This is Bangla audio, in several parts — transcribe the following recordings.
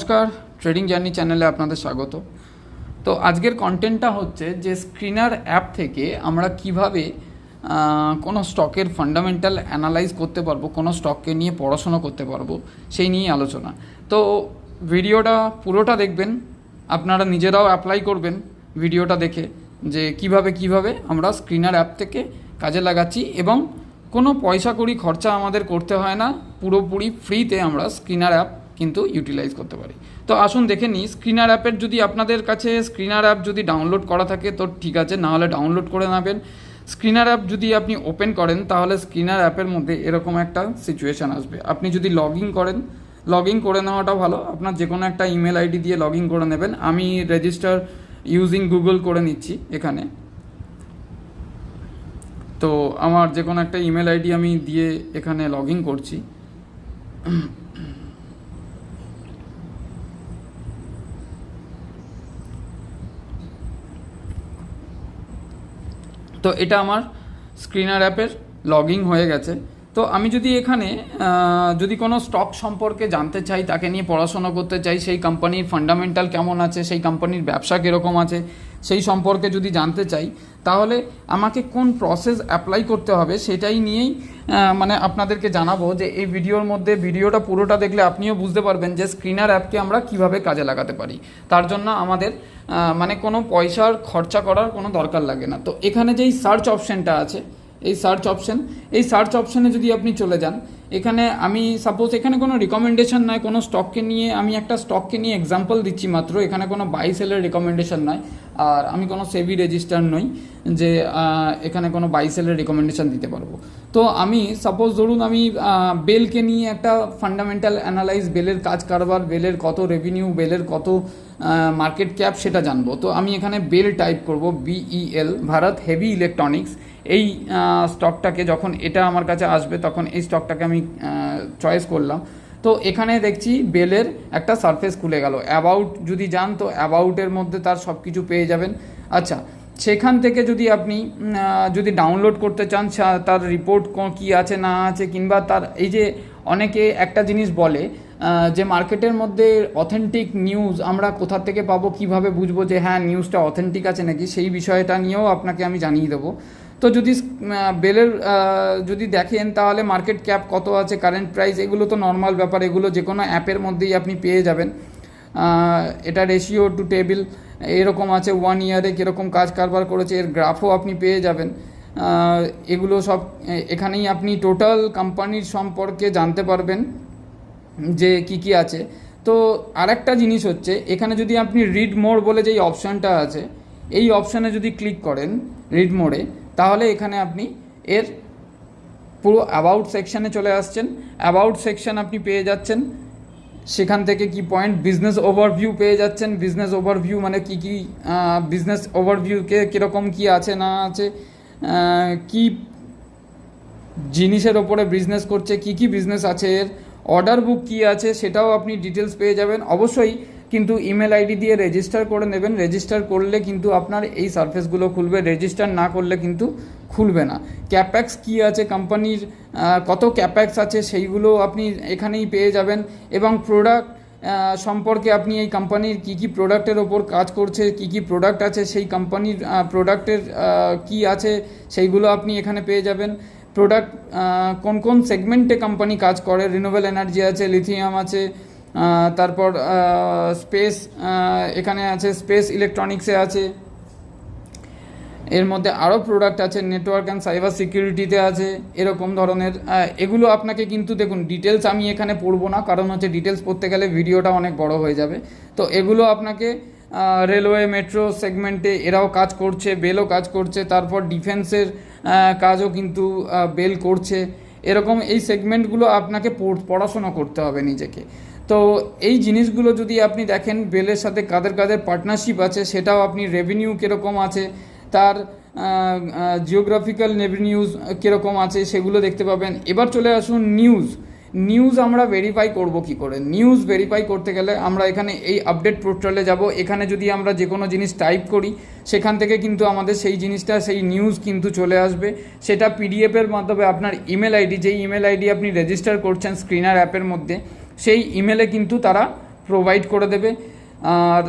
নমস্কার ট্রেডিং জার্নি চ্যানেলে আপনাদের স্বাগত। তো আজকের কন্টেন্টটা হচ্ছে যে স্ক্রিনার অ্যাপ থেকে আমরা কীভাবে কোনো স্টকের ফান্ডামেন্টাল অ্যানালাইজ করতে পারব, কোনো স্টককে নিয়ে পড়াশোনা করতে পারব, সেই নিয়ে আলোচনা। তো ভিডিওটা পুরোটা দেখবেন, আপনারা নিজেরাও অ্যাপ্লাই করবেন ভিডিওটা দেখে যে কীভাবে কীভাবে আমরা স্ক্রিনার অ্যাপ থেকে কাজে লাগাচ্ছি এবং কোনো পয়সা কড়ি খরচা আমাদের করতে হয় না, পুরোপুরি ফ্রিতে আমরা স্ক্রিনার অ্যাপ কিন্তু ইউটিলাইজ করতে পারি। তো আসুন দেখে নিই স্ক্রিনার অ্যাপের যদি আপনাদের কাছে স্ক্রিনার অ্যাপ যদি ডাউনলোড করা থাকে, তো ঠিক আছে, না হলে ডাউনলোড করে নেবেন। স্ক্রিনার অ্যাপ যদি আপনি ওপেন করেন, তাহলে স্ক্রিনার অ্যাপের মধ্যে এরকম একটা সিচুয়েশান আসবে। আপনি যদি লগ ইন করেন লগ ইন করে নেওয়াটা ভালো। আপনার যে কোনো একটা ইমেল আইডি দিয়ে লগ ইন করে নেবেন। আমি রেজিস্টার ইউজিং গুগল করে নিচ্ছি এখানে। তো আমার যে কোনো একটা ইমেল আইডি আমি দিয়ে এখানে লগ ইন করছি। তো এটা আমার স্ক্রিনার অ্যাপের লগিং হয়ে গেছে। তো আমি যদি এখানে যদি কোনো স্টক সম্পর্কে জানতে চাই, তাকে নিয়ে পড়াশোনা করতে চাই, সেই কোম্পানির ফান্ডামেন্টাল কেমন আছে, সেই কোম্পানির ব্যবসা কীরকম আছে, সেই সম্পর্কে যদি জানতে চাই তাহলে আমাকে কোন প্রসেস অ্যাপ্লাই করতে হবে সেটাই নিয়েই মানে আপনাদেরকে জানাব যে এই ভিডিওর মধ্যে, ভিডিওটা পুরোটা দেখলে আপনিও বুঝতে পারবেন যে স্ক্রিনার অ্যাপকে আমরা কীভাবে কাজে লাগাতে পারি। তার জন্য আমাদের মানে কোনো পয়সার খরচা করার কোনো দরকার লাগে না। তো এখানে যেই সার্চ অপশানটা আছে, এই সার্চ অপশন এই সার্চ অপশানে যদি আপনি চলে যান, এখানে আমি সাপোজ এখানে কোনো রিকমেন্ডেশন নয় কোনো স্টককে নিয়ে আমি একটা স্টককে নিয়ে এক্সাম্পল দিচ্ছি মাত্র, এখানে কোনো বাই সেলের রিকমেন্ডেশন নয় আর আমি কোনো সেভি রেজিস্টার নই যে এখানে কোনো বাই সেলের রিকমেন্ডেশন দিতে পারব। তো আমি সাপোজ ধরুন আমি বেলকে নিয়ে একটা ফান্ডামেন্টাল অ্যানালাইজ বেলের কাজ কারবার বেলের কত রেভিনিউ বেলের কত মার্কেট ক্যাপ সেটা জানব। তো আমি এখানে বেল টাইপ করব বিইএল ভারত হেভি ইলেকট্রনিক্স এই স্টকটাকে যখন এটা আমার কাছে আসবে, তখন এই স্টকটাকে আমি চয়েস করলাম। তো এখানে দেখছি বেলের একটা সারফেস খুলে গেল। অ্যাবাউট যদি যান তো অ্যাবাউটের মধ্যে তার সব কিছু পেয়ে যাবেন। আচ্ছা সেখান থেকে যদি আপনি যদি ডাউনলোড করতে চান তার রিপোর্ট কী আছে, না আছে, কিংবা তার, এই যে অনেকে একটা জিনিস বলে যে মার্কেটের মধ্যে অথেন্টিক নিউজ আমরা কোথা থেকে পাবো, কীভাবে বুঝব যে হ্যাঁ নিউজটা অথেন্টিক আছে নাকি, সেই বিষয়টা নিয়েও আপনাকে আমি জানিয়ে দেবো। তো যদি বেলের যদি দেখেন তাহলে মার্কেট ক্যাপ কত আছে, কারেন্ট প্রাইস, এগুলো তো নর্মাল ব্যাপার, এগুলো যে কোনো অ্যাপের মধ্যেই আপনি পেয়ে যাবেন। এটা রেশিও টু টেবিল এরকম আছে ওয়ান ইয়ারে কীরকম কাজ কারবার করেছে, এর গ্রাফও আপনি পেয়ে যাবেন। এগুলো সব এখানেই আপনি টোটাল কোম্পানির সম্পর্কে জানতে পারবেন যে কি কি আছে। তো আরেকটা জিনিস হচ্ছে, এখানে যদি আপনি রিড মোড বলে যেই অপশানটা আছে, এই অপশানে যদি ক্লিক করেন রিড মোডে তাহলে এখানে আপনি এর পুরো অ্যাবাউট সেকশানে চলে আসছেন। অ্যাবাউট সেকশন আপনি পেয়ে যাচ্ছেন। সেখান থেকে কি পয়েন্ট বিজনেস ওভারভিউ পেয়ে যাচ্ছেন। বিজনেস ওভারভিউ মানে কি কি বিজনেস ওভারভিউকে কীরকম কি আছে, না আছে কি জিনিসের ওপরে বিজনেস করছে, কি কি বিজনেস আছে, এর অর্ডার বুক কী আছে, সেটাও আপনি ডিটেলস পেয়ে যাবেন। অবশ্যই কিন্তু ইমেল আইডি দিয়ে রেজিস্টার করে নেবেন। রেজিস্টার করলে কিন্তু আপনার এই সার্ফেসগুলো খুলবে। রেজিস্টার না করলে কিন্তু খুলবে না। ক্যাপ্যাক্স কী আছে? কোম্পানির কত ক্যাপ্যাক্স আছে? সেইগুলো আপনি এখানেই পেয়ে যাবেন। এবং প্রোডাক্ট সম্পর্কে আপনি এই কোম্পানির কী কী প্রোডাক্টের ওপর কাজ করছে, কী কী প্রোডাক্ট আছে, সেই কোম্পানির প্রোডাক্টের কী আছে, সেইগুলো আপনি এখানে পেয়ে যাবেন। প্রোডাক্ট কোন কোন সেগমেন্টে কোম্পানি কাজ করে? রিনোভেল এনার্জি আছে লিথিয়াম আছে তারপর স্পেস এখানে আছে স্পেস ইলেকট্রনিক্সে আছে। এর মধ্যে আরও প্রোডাক্ট আছে নেটওয়ার্ক অ্যান্ড সাইবার সিকিউরিটিতে আছে, এরকম ধরনের। এগুলো আপনাকে কিন্তু দেখুন ডিটেলস আমি এখানে পড়ব না, কারণ হচ্ছে ডিটেলস পড়তে গেলে ভিডিওটা অনেক বড় হয়ে যাবে। তো এগুলো আপনাকে রেলওয়ে মেট্রো সেগমেন্টে এরাও কাজ করছে, বেলও কাজ করছে, তারপর ডিফেন্সের কাজও কিন্তু বেল করছে। এরকম এই সেগমেন্টগুলো আপনাকে পড়- পড়াশোনা করতে হবে নিজেকে। তো এই জিনিসগুলো যদি আপনি দেখেন, বেলের সাথে কাদের কাদের পার্টনারশিপ আছে, সেটাও আপনি রেভিনিউ কীরকম আছে, তার জিওগ্রাফিক্যাল রেভিনিউজ কীরকম আছে, সেগুলো দেখতে পাবেন। এবার চলে আসুন নিউজ নিউজ আমরা ভেরিফাই করব কি করে? নিউজ ভেরিফাই করতে গেলে আমরা এখানে এই আপডেট পোর্টালে যাব। এখানে যদি আমরা যে কোনো জিনিস টাইপ করি, সেখান থেকে কিন্তু আমাদের সেই জিনিসটা, সেই নিউজ কিন্তু চলে আসবে। সেটা পিডিএফের মাধ্যমে আপনার ইমেল আইডি যেই ইমেল আইডি আপনি রেজিস্টার করছেন স্ক্রিনার অ্যাপের মধ্যে সেই ইমেলে কিন্তু তারা প্রোভাইড করে দেবে। আর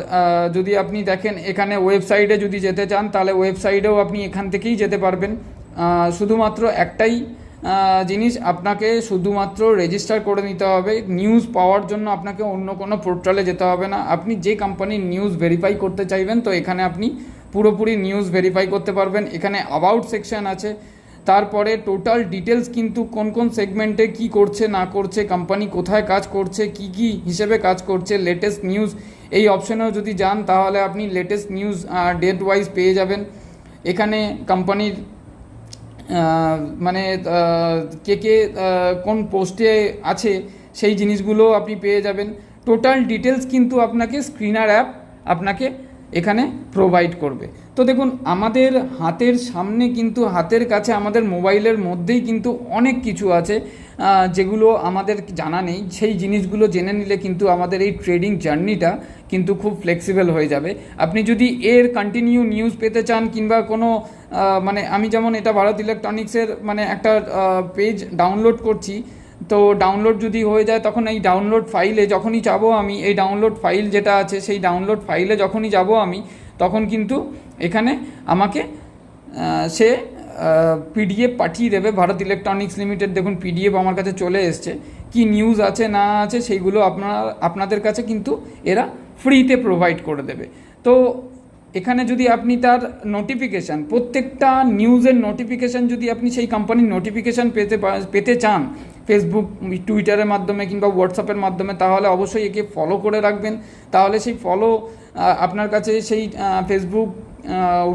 যদি আপনি দেখেন এখানে ওয়েবসাইটে যদি যেতে চান, তাহলে ওয়েবসাইটেও আপনি এখান থেকেই যেতে পারবেন। শুধুমাত্র একটাই জিনিস, আপনাকে শুধুমাত্র রেজিস্টার করে নিতে হবে। নিউজ পাওয়ার জন্য আপনাকে অন্য কোনো পোর্টালে যেতে হবে না। আপনি যে কোম্পানির নিউজ ভেরিফাই করতে চাইবেন, তো এখানে আপনি পুরোপুরি নিউজ ভেরিফাই করতে পারবেন। এখানে অ্যাবাউট সেকশন আছে। তারপরে টোটাল ডিটেলস কিন্তু কোন কোন সেগমেন্টে কি করছে, না করছে কোম্পানি কোথায় কাজ করছে, কি কি হিসেবে কাজ করছে লেটেস্ট নিউজ এই অপশনেও যদি যান তাহলে আপনি লেটেস্ট নিউজ ডেট ওয়াইজ পেয়ে যাবেন। এখানে কোম্পানির মানে কে কে কোন পোস্টে আছে সেই জিনিসগুলো আপনি পেয়ে যাবেন। টোটাল ডিটেলস কিন্তু আপনাকে স্ক্রিনার অ্যাপ আপনাকে এখানে প্রোভাইড করবে। তো দেখুন, আমাদের হাতের সামনে কিন্তু, হাতের কাছে আমাদের মোবাইলের মধ্যেই কিন্তু অনেক কিছু আছে যেগুলো আমাদের জানা নেই। সেই জিনিসগুলো জেনে নিলে কিন্তু আমাদের এই ট্রেডিং জার্নিটা কিন্তু খুব ফ্লেক্সিবল হয়ে যাবে। আপনি যদি এর কন্টিনিউ নিউজ পেতে চান কিংবা কোনো মানে আমি যেমন এটা ভারত ইলেকট্রনিক্সের মানে একটা পেজ ডাউনলোড করছি তো ডাউনলোড যদি হয়ে যায় তখন এই ডাউনলোড ফাইলে যখনই যাব আমি, এই ডাউনলোড ফাইল যেটা আছে সেই ডাউনলোড ফাইলে যখনই যাব আমি, তখন কিন্তু এখানে আমাকে সে পিডিএফ পাঠিয়ে দেবে। ভারত ইলেকট্রনিক্স লিমিটেড, দেখুন পিডিএফ আমার কাছে চলে এসছে। কি নিউজ আছে না আছে সেইগুলো আপনার, আপনাদের কাছে কিন্তু এরা ফ্রিতে প্রোভাইড করে দেবে। তো এখানে যদি আপনি তার নোটিফিকেশান প্রত্যেকটা নিউজের নোটিফিকেশান যদি আপনি সেই কোম্পানির নোটিফিকেশান পেতে পেতে চান ফেসবুক টুইটারের মাধ্যমে কিংবা হোয়াটসঅ্যাপের মাধ্যমে, তাহলে অবশ্যই একে ফলো করে রাখবেন। তাহলে সেই ফলো আপনার কাছে সেই ফেসবুক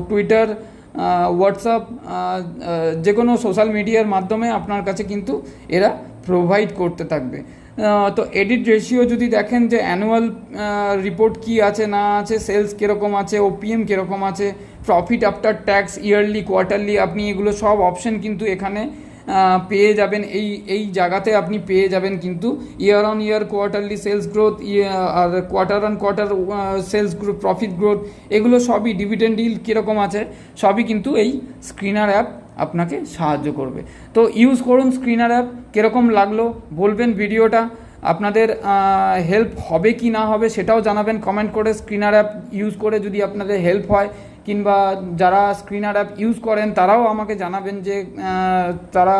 টুইটার হোয়াটসঅ্যাপ যে কোনো সোশ্যাল মিডিয়ার মাধ্যমে আপনার কাছে কিন্তু এরা প্রোভাইড করতে থাকবে। তো এডিট রেশিও যদি দেখেন যে অ্যানুয়াল রিপোর্ট কি আছে, না আছে সেলস কীরকম আছে ওপিএম কীরকম আছে profit after tax yearly quarterly আপনি এগুলো সব অপশন কিন্তু এখানে পেয়ে যাবেন। এই এই জায়গাতে আপনি পেয়ে যাবেন কিন্তু year on year quarterly sales growth R quarter on quarter sales growth profit growth এগুলো সবই ডিভিডেন্ড ডিল কীরকম আছে, সবই কিন্তু এই স্ক্রিনার অ্যাপ আপনাকে সাহায্য করবে। তো ইউজ করুন স্ক্রিনার অ্যাপ কীরকম লাগল বলবেন ভিডিওটা। আপনাদের হেল্প হবে কি না হবে সেটাও জানাবেন। কমেন্ট করে স্ক্রিনার অ্যাপ ইউজ করে যদি আপনাদের হেল্প হয় কিংবা যারা স্ক্রিনার অ্যাপ ইউজ করেন, তারাও আমাকে জানাবেন যে তারা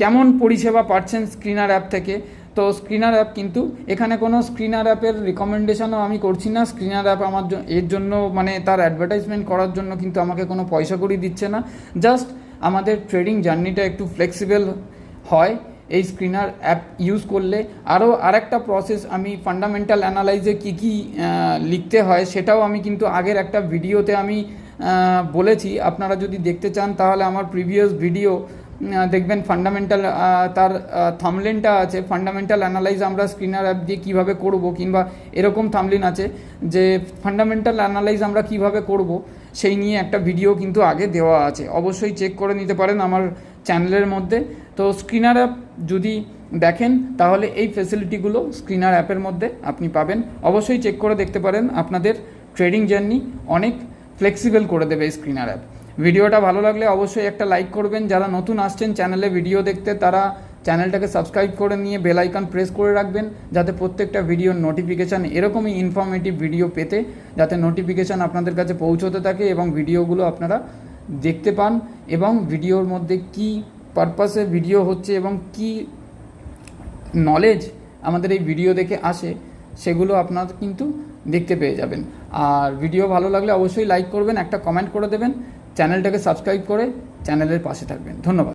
কেমন পরিষেবা পাচ্ছেন স্ক্রিনার অ্যাপ থেকে। তো স্ক্রিনার অ্যাপ কিন্তু এখানে কোনো স্ক্রিনার অ্যাপের রিকমেন্ডেশনও আমি করছি না। স্ক্রিনার অ্যাপ আমার এর জন্য মানে তার অ্যাডভার্টাইজমেন্ট করার জন্য কিন্তু আমাকে কোনো পয়সা করি দিচ্ছে না। জাস্ট আমাদের ট্রেডিং জার্নিটা একটু ফ্লেক্সিবল হয়। এই স্ক্রিনার অ্যাপ ইউজ করলে আরও আরেকটা প্রসেস আমি ফান্ডামেন্টাল অ্যানালাইজে কী কী লিখতে হয় সেটাও আমি কিন্তু আগের একটা ভিডিওতে আমি বলেছি। আপনারা যদি দেখতে চান তাহলে আমার প্রিভিয়াস ভিডিও দেখবেন ফান্ডামেন্টাল তার থামলেনটা আছে। ফান্ডামেন্টাল অ্যানালাইজ আমরা স্ক্রিনার অ্যাপ দিয়ে কীভাবে করব কিংবা এরকম থামলেন আছে যে ফান্ডামেন্টাল অ্যানালাইজ আমরা কীভাবে করব সেই নিয়ে একটা ভিডিও কিন্তু আগে দেওয়া আছে। অবশ্যই চেক করে নিতে পারেন আমার চ্যানেলের মধ্যে। তো স্ক্রিনার অ্যাপ যদি দেখেন, তাহলে এই ফেসিলিটিগুলো স্ক্রিনার অ্যাপের মধ্যে আপনি পাবেন। অবশ্যই চেক করে দেখতে পারেন, আপনাদের ট্রেডিং জার্নি অনেক ফ্লেক্সিবল করে দেবে এই স্ক্রিনার অ্যাপ ভিডিওটা ভালো লাগলে অবশ্যই একটা লাইক করবেন। যারা নতুন আসছেন চ্যানেলে ভিডিও দেখতে, তারা চ্যানেলটাকে সাবস্ক্রাইব করে নিয়ে বেল আইকন প্রেস করে রাখবেন, যাতে প্রত্যেকটা ভিডিওর নোটিফিকেশান এরকমই ইনফরমেটিভ ভিডিও পেতে, যাতে নোটিফিকেশান আপনাদের কাছে পৌঁছতে থাকে এবং ভিডিওগুলো আপনারা দেখতে পান এবং ভিডিওর মধ্যে কি পারপাসে ভিডিও হচ্ছে এবং কি নলেজ আমাদের এই ভিডিও দেখে আসে, সেগুলো আপনারা কিন্তু দেখতে পেয়ে যাবেন। আর ভিডিও ভালো লাগলে অবশ্যই লাইক করবেন, একটা কমেন্ট করে দেবেন চ্যানেলটাকে সাবস্ক্রাইব করে চ্যানেলের পাশে থাকবেন। ধন্যবাদ।